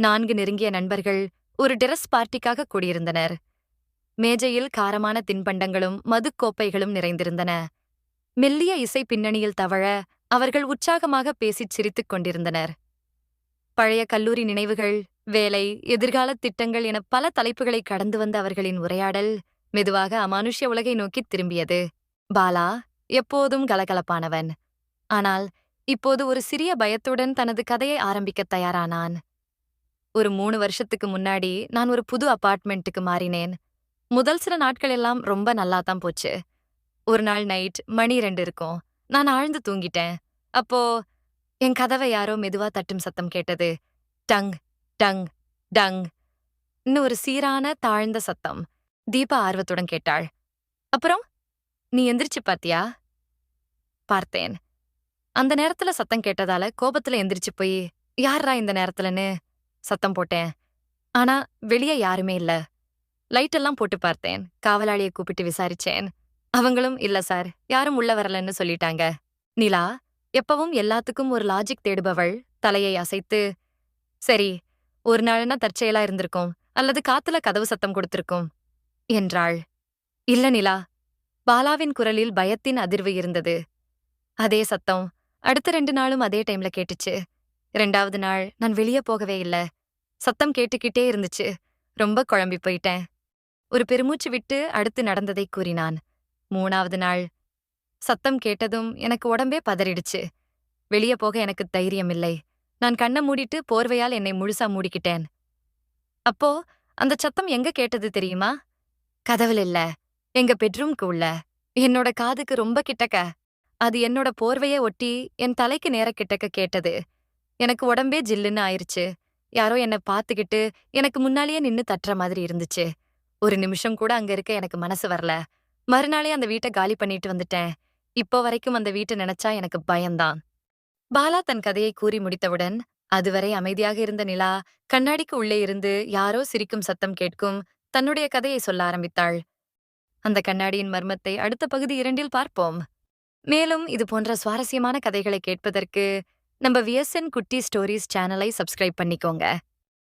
நான்கு நெருங்கிய நண்பர்கள் ஒரு டெரஸ் பார்ட்டிக்காக கூடியிருந்தனர். மேஜையில் காரமான தின்பண்டங்களும் மதுக்கோப்பைகளும் நிறைந்திருந்தன. மெல்லிய இசை பின்னணியில் தவழ அவர்கள் உற்சாகமாக பேசிச் சிரித்துக் கொண்டிருந்தனர். பழைய கல்லூரி நினைவுகள் வேலை எதிர்கால திட்டங்கள் என பல தலைப்புகளை கடந்து வந்த அவர்களின் உரையாடல் மெதுவாக அமானுஷ்ய உலகை நோக்கித் திரும்பியது. பாலா எப்போதும் கலகலப்பானவன். ஆனால் இப்போது ஒரு சிறிய பயத்துடன் தனது கதையை ஆரம்பிக்கத் தயாரானான். ஒரு மூணு வருஷத்துக்கு முன்னாடி நான் ஒரு புது அபார்ட்மெண்ட்டுக்கு மாறினேன். முதல் சில நாட்கள் எல்லாம் ரொம்ப நல்லா தான் போச்சு. ஒரு நாள் நைட் மணி ரெண்டு இருக்கும். நான் ஆழ்ந்து தூங்கிட்டேன். அப்போ என் கதவை யாரோ மெதுவா தட்டும் சத்தம் கேட்டது. டங் டங் டங் இன்னும் ஒரு சீரான தாழ்ந்த சத்தம். தீபா ஆர்வத்துடன் கேட்டாள். அப்புறம்? நீ எந்திரிச்சு பாத்தியா? பார்த்தேன். அந்த நேரத்துல சத்தம் கேட்டதால கோபத்துல எந்திரிச்சு போய் யார்ரா இந்த நேரத்துலன்னு? சத்தம் போட்டேன். ஆனா வெளியே யாருமே இல்ல. லைட்டெல்லாம் போட்டு பார்த்தேன். காவலாளியை கூப்பிட்டு விசாரிச்சேன். அவங்களும் இல்ல சார் யாரும் உள்ள வரலன்னு சொல்லிட்டாங்க. நிலா எப்பவும் எல்லாத்துக்கும் ஒரு லாஜிக் தேடுபவள். தலையை அசைத்து சரி ஒரு நாள்னா தற்செயலா இருந்திருக்கும்? அல்லது காத்துல கதவு சத்தம் கொடுத்திருக்கும்? என்றாள். இல்ல நிலா பாலாவின் குரலில் பயத்தின் அதிர்வு இருந்தது. அதே சத்தம் அடுத்த ரெண்டு நாளும் அதே டைம்ல கேட்டுச்சு. ரெண்டாவது நாள் நான் வெளியே போகவே இல்ல. சத்தம் கேட்டுக்கிட்டே இருந்துச்சு. ரொம்ப குழம்பி போயிட்டேன். ஒரு பெருமூச்சு விட்டு அடுத்து நடந்ததை கூறினான். மூணாவது நாள். சத்தம் கேட்டதும் எனக்கு உடம்பே பதறிடுச்சு. வெளியே போக எனக்கு தைரியம் இல்லை நான் கண்ணை மூடிட்டு போர்வையால் என்னை முழுசா மூடிக்கிட்டேன். அப்போ அந்த சத்தம் எங்க கேட்டது தெரியுமா? கதவுல இல்ல. எங்க பெட்ரூம்க்கு உள்ள. என்னோட காதுக்கு ரொம்ப கிட்டக்க. அது என்னோட போர்வையை ஒட்டி என் தலைக்கு நேர கிட்டக்க கேட்டது. எனக்கு உடம்பே ஜில்லுன்னு ஆயிருச்சு. யாரோ என்ன பார்த்துக்கிட்டு எனக்கு முன்னாலேயே நின்னு தட்டுற மாதிரி இருந்துச்சு. ஒரு நிமிஷம் கூட அங்க இருக்க எனக்கு மனசு வரல. மறுநாளே அந்த வீட்டை காலி பண்ணிட்டு வந்துட்டேன். இப்போ வரைக்கும் அந்த வீட்டை நினைச்சா எனக்கு பயம்தான். பாலா தன் கதையை கூறி முடித்தவுடன் அதுவரை அமைதியாக இருந்த நிலா கண்ணாடிக்கு உள்ளே இருந்து யாரோ சிரிக்கும் சத்தம் கேட்கும் தன்னுடைய கதையை சொல்ல ஆரம்பித்தாள். அந்த கண்ணாடியின் மர்மத்தை அடுத்த பகுதி இரண்டில் பார்ப்போம். மேலும் இது போன்ற சுவாரஸ்யமான கதைகளை கேட்பதற்கு நம்ம விஎஸ்என் குட்டி ஸ்டோரிஸ் சேனலை சப்ஸ்கிரைப் பண்ணிக்கோங்க.